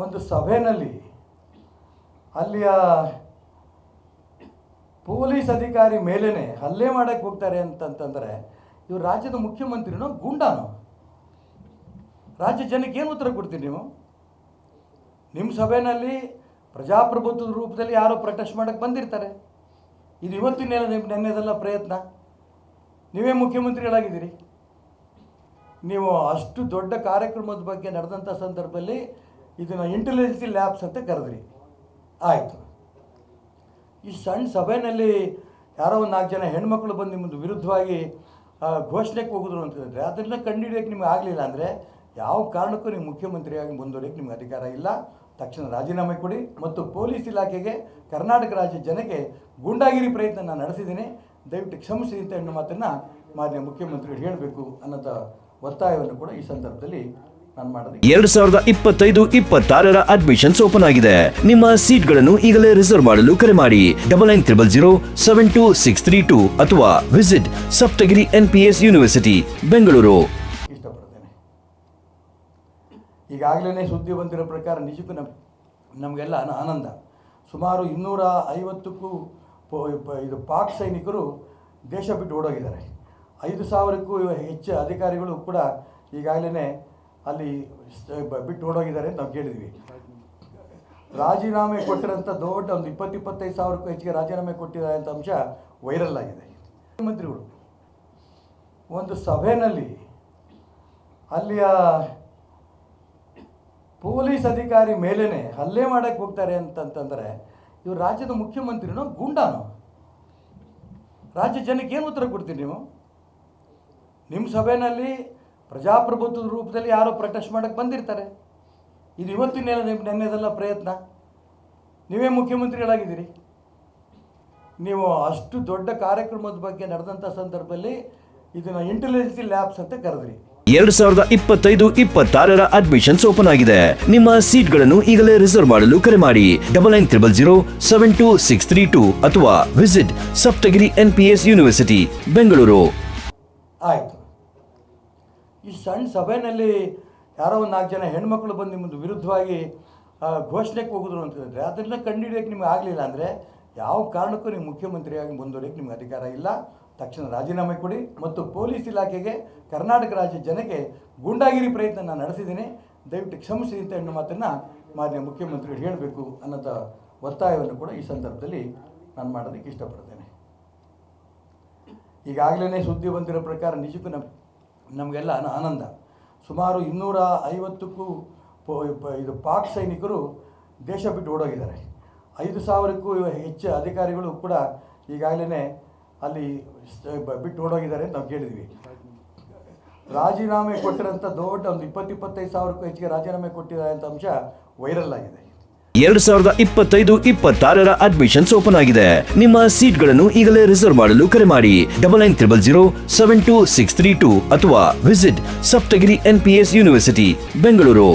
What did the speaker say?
ಒಂದು ಸಭೆಯಲ್ಲಿ ಅಲ್ಲಿಯ ಪೊಲೀಸ್ ಅಧಿಕಾರಿ ಮೇಲೇ ಹಲ್ಲೆ ಮಾಡಕ್ಕೆ ಹೋಗ್ತಾರೆ ಅಂತಂತಂದರೆ ಇವರು ರಾಜ್ಯದ ಮುಖ್ಯಮಂತ್ರಿನೋ ಗೂಂಡಾನೋ? ರಾಜ್ಯ ಜನಕ್ಕೆ ಏನು ಉತ್ತರ ಕೊಡ್ತೀರಿ ನೀವು? ನಿಮ್ಮ ಸಭೆಯಲ್ಲಿ ಪ್ರಜಾಪ್ರಭುತ್ವದ ರೂಪದಲ್ಲಿ ಯಾರೋ ಪ್ರೊಟೆಸ್ಟ್ ಮಾಡೋಕ್ಕೆ ಬಂದಿರ್ತಾರೆ. ಇದು ಇವತ್ತಿನ ನೆನ್ನೆದೆಲ್ಲ ಪ್ರಯತ್ನ. ನೀವೇ ಮುಖ್ಯಮಂತ್ರಿಗಳಾಗಿದ್ದೀರಿ. ನೀವು ಅಷ್ಟು ದೊಡ್ಡ ಕಾರ್ಯಕ್ರಮದ ಬಗ್ಗೆ ನಡೆದಂಥ ಸಂದರ್ಭದಲ್ಲಿ ಇದನ್ನು ಇಂಟೆಲಿಜೆನ್ಸಿ ಲ್ಯಾಬ್ಸ್ ಅಂತ ಕರೆದ್ರಿ. ಆಯಿತು. ಈ ಸಣ್ಣ ಸಭೆಯಲ್ಲಿ ಯಾರೋ ಒಂದು ನಾಲ್ಕು ಜನ ಹೆಣ್ಮಕ್ಳು ಬಂದು ನಿಮ್ಮದು ವಿರುದ್ಧವಾಗಿ ಘೋಷಣೆಗೆ ಹೋಗಿದ್ರು ಹೇಳಿದ್ರೆ ಅದನ್ನು ಕಂಡುಹಿಡಿಯೋಕ್ಕೆ ನಿಮ್ಗೆ ಆಗಲಿಲ್ಲ ಅಂದರೆ ಯಾವ ಕಾರಣಕ್ಕೂ ನೀವು ಮುಖ್ಯಮಂತ್ರಿಯಾಗಿ ಮುಂದುವರಿಯೋಕ್ಕೆ ನಿಮ್ಗೆ ಅಧಿಕಾರ ಇಲ್ಲ. ತಕ್ಷಣ ರಾಜೀನಾಮೆ ಕೊಡಿ ಮತ್ತು ಪೊಲೀಸ್ ಇಲಾಖೆಗೆ ಕರ್ನಾಟಕ ರಾಜ್ಯ ಜನಕ್ಕೆ ಗೂಂಡಾಗಿರಿ ಪ್ರಯತ್ನ ನಾನು ನಡೆಸಿದ್ದೀನಿ. ದಯವಿಟ್ಟು ಕ್ಷಮಿಸಿ ಅಂತ ಹೆಣ್ಣು ಮಾತನ್ನು ಮಾನ್ಯ ಮುಖ್ಯಮಂತ್ರಿಗಳು ಹೇಳಬೇಕು ಅನ್ನೋದ ಒತ್ತಾಯವನ್ನು ಕೂಡ ಈ ಸಂದರ್ಭದಲ್ಲಿ ಎರಡ್ ಸಾವಿರದ ಇಪ್ಪತ್ತೈದು ಇಪ್ಪತ್ತಾರರ ಅಡ್ಮಿಷನ್ಸ್ ಓಪನ್ ಆಗಿದೆ. ನಿಮ್ಮ ಸೀಟ್ಗಳನ್ನು ಈಗಲೇ ರಿಸರ್ವ್ ಮಾಡಲು ಕರೆ ಮಾಡಿ. Double nine triple zero seven two six three two ಅಥವಾ visit Saptagiri N P S university Bengaluru. ಇಷ್ಟಪಡ್ತೇನೆ. ಈಗಾಗಲೇ ಸುದ್ದಿ ಬಂದಿರೋ ಪ್ರಕಾರ ನಿಜಕ್ಕೂ ನಮ್ ನಮಗೆಲ್ಲ ಆನ- ಆನಂದ. ಸುಮಾರು ಇನ್ನೂರ ಐವತ್ತಕ್ಕೂ ಇದು ಪಾಕ್ ಸೈನಿಕರು ದೇಶ ಬಿಟ್ಟು ಓಡೋಗಿದ್ದಾರೆ. ಐದು ಸಾವಿರಕ್ಕೂ ಹೆಚ್ಚು ಅಧಿಕಾರಿಗಳು ಕೂಡ ಈಗಾಗಲೇ ಅಲ್ಲಿ ಬಿಟ್ಟು ಓಡೋಗಿದ್ದಾರೆ ಅಂತ ನಾವು ಕೇಳಿದ್ವಿ. ರಾಜೀನಾಮೆ ಕೊಟ್ಟಿರೋಂಥ ದೊಡ್ಡ ಒಂದು ಇಪ್ಪತ್ತು ಇಪ್ಪತ್ತೈದು ಸಾವಿರಕ್ಕೂ ಹೆಚ್ಚಿಗೆ ರಾಜೀನಾಮೆ ಕೊಟ್ಟಿದ್ದಾರೆ ಅಂತ ಅಂಶ ವೈರಲ್ ಆಗಿದೆ. ಮುಖ್ಯಮಂತ್ರಿಗಳು, ಒಂದು ಸಭೆಯಲ್ಲಿ ಅಲ್ಲಿಯ ಪೊಲೀಸ್ ಅಧಿಕಾರಿ ಮೇಲೇ ಹಲ್ಲೆ ಮಾಡಕ್ಕೆ ಹೋಗ್ತಾರೆ ಅಂತಂತಂದರೆ ಇವರು ರಾಜ್ಯದ ಮುಖ್ಯಮಂತ್ರಿನೋ ಗುಂಡಾನೋ? ರಾಜ್ಯ ಜನಕ್ಕೆ ಏನು ಉತ್ತರ ಕೊಡ್ತೀರಿ ನೀವು? ನಿಮ್ಮ ಸಭೆಯಲ್ಲಿ ಪ್ರಜಾಪ್ರಭುತ್ವದ ರೂಪದಲ್ಲಿ ಯಾರೋ ಪ್ರೊಟೆಸ್ಟ್ ಮಾಡಕ್ಕೆ ಬಂದಿರ್ತಾರೆ. ಇದು ಇವತ್ತಿನ ನಿಮ್ಮ ನೆನ್ನೆದೆಲ್ಲ ಪ್ರಯತ್ನ. ನೀವೇ ಮುಖ್ಯಮಂತ್ರಿಗಳಾಗಿದ್ದೀರಿ. ನೀವು ಅಷ್ಟು ದೊಡ್ಡ ಕಾರ್ಯಕ್ರಮದ ಬಗ್ಗೆ ನಡೆದಂಥ ಸಂದರ್ಭದಲ್ಲಿ ಇದನ್ನು ಇಂಟೆಲಿಜೆನ್ಸಿ ಲ್ಯಾಬ್ಸ್ ಅಂತ ಕರೆದ್ರಿ. ಎರಡು ಸಾವಿರದ ಇಪ್ಪತ್ತೈದು ಇಪ್ಪತ್ತಾರರ ಅಡ್ಮಿಷನ್ಸ್ ಓಪನ್ ಆಗಿದೆ. ನಿಮ್ಮ ಸೀಟ್ಗಳನ್ನು ಈಗಲೇ ರಿಸರ್ವ್ ಮಾಡಲು ಕರೆ ಮಾಡಿ. Double nine triple zero seven two six three two ಅಥವಾ visit Saptagiri N P S university Bengaluru ಆಯಿತು. ಈ ಸಣ್ಣ ಸಭೆಯಲ್ಲಿ ಯಾರೋ ಒಂದು ನಾಲ್ಕು ಜನ ಹೆಣ್ಮಕ್ಳು ಬಂದು ನಿಮ್ಮದು ವಿರುದ್ಧವಾಗಿ ಘೋಷಣೆಗೆ ಹೋಗಿದ್ರು ಹೇಳಿದ್ರೆ, ಅದನ್ನು ಕಂಡುಹಿಡಿಯೋಕ್ಕೆ ನಿಮ್ಗೆ ಆಗಲಿಲ್ಲ ಅಂದರೆ ಯಾವ ಕಾರಣಕ್ಕೂ ನೀವು ಮುಖ್ಯಮಂತ್ರಿಯಾಗಿ ಮುಂದುವರಿಯೋಕ್ಕೆ ನಿಮ್ಗೆ ಅಧಿಕಾರ ಇಲ್ಲ. ತಕ್ಷಣ ರಾಜೀನಾಮೆ ಕೊಡಿ ಮತ್ತು ಪೊಲೀಸ್ ಇಲಾಖೆಗೆ, ಕರ್ನಾಟಕ ರಾಜ್ಯ ಜನಕ್ಕೆ ಗೂಂಡಾಗಿರಿ ಪ್ರಯತ್ನ ನಾನು ನಡೆಸಿದ್ದೀನಿ. ದಯವಿಟ್ಟು ಕ್ಷಮಿಸಿ ಅಂತ ಹೆಣ್ಣು ಮಾತನ್ನು ಮಾನ್ಯ ಮುಖ್ಯಮಂತ್ರಿಗಳು ಹೇಳಬೇಕು ಅನ್ನೋದ ಒತ್ತಾಯವನ್ನು ಕೂಡ ಈ ಸಂದರ್ಭದಲ್ಲಿ ನಾನು ಮಾಡೋದಕ್ಕೆ ಇಷ್ಟಪಡ್ತೇನೆ. ಈಗಾಗಲೇ ಸುದ್ದಿ ಬಂದಿರೋ ಪ್ರಕಾರ ನಿಜಕ್ಕೂ ನಮ್ ನಮಗೆಲ್ಲ ಆನಂದ. ಸುಮಾರು ಇನ್ನೂರ ಐವತ್ತಕ್ಕೂ ಇದು ಪಾಕ್ ಸೈನಿಕರು ದೇಶ ಬಿಟ್ಟು ಓಡೋಗಿದ್ದಾರೆ. ಐದು ಸಾವಿರಕ್ಕೂ ಹೆಚ್ಚು ಅಧಿಕಾರಿಗಳು ಕೂಡ ಈಗಾಗಲೇ ಅಲ್ಲಿ ಬಿಟ್ಟು ಓಡೋಗಿದ್ದಾರೆ ಅಂತ ನಾವು ಕೇಳಿದ್ವಿ ರಾಜೀನಾಮೆ ಕೊಟ್ಟಿರೋಂಥ ದೊಡ್ಡ ಒಂದು ಇಪ್ಪತ್ತು ಇಪ್ಪತ್ತೈದು ಸಾವಿರಕ್ಕೂ ಹೆಚ್ಚಿಗೆ ರಾಜೀನಾಮೆ ಕೊಟ್ಟಿದ್ದಾರೆ ಅಂತ ಅಂಶ ವೈರಲ್ ಆಗಿದೆ. ಎರಡ್ ಸಾವಿರದ ಇಪ್ಪತ್ತೈದು ಇಪ್ಪತ್ತಾರರ ಅಡ್ಮಿಷನ್ಸ್ ಓಪನ್ ಆಗಿದೆ. ನಿಮ್ಮ ಸೀಟ್ಗಳನ್ನು ಈಗಲೇ ರಿಸರ್ವ್ ಮಾಡಲು ಕರೆ ಮಾಡಿ. Double nine triple zero seven two six three two ಅಥವಾ visit Saptagiri N P S university Bengaluru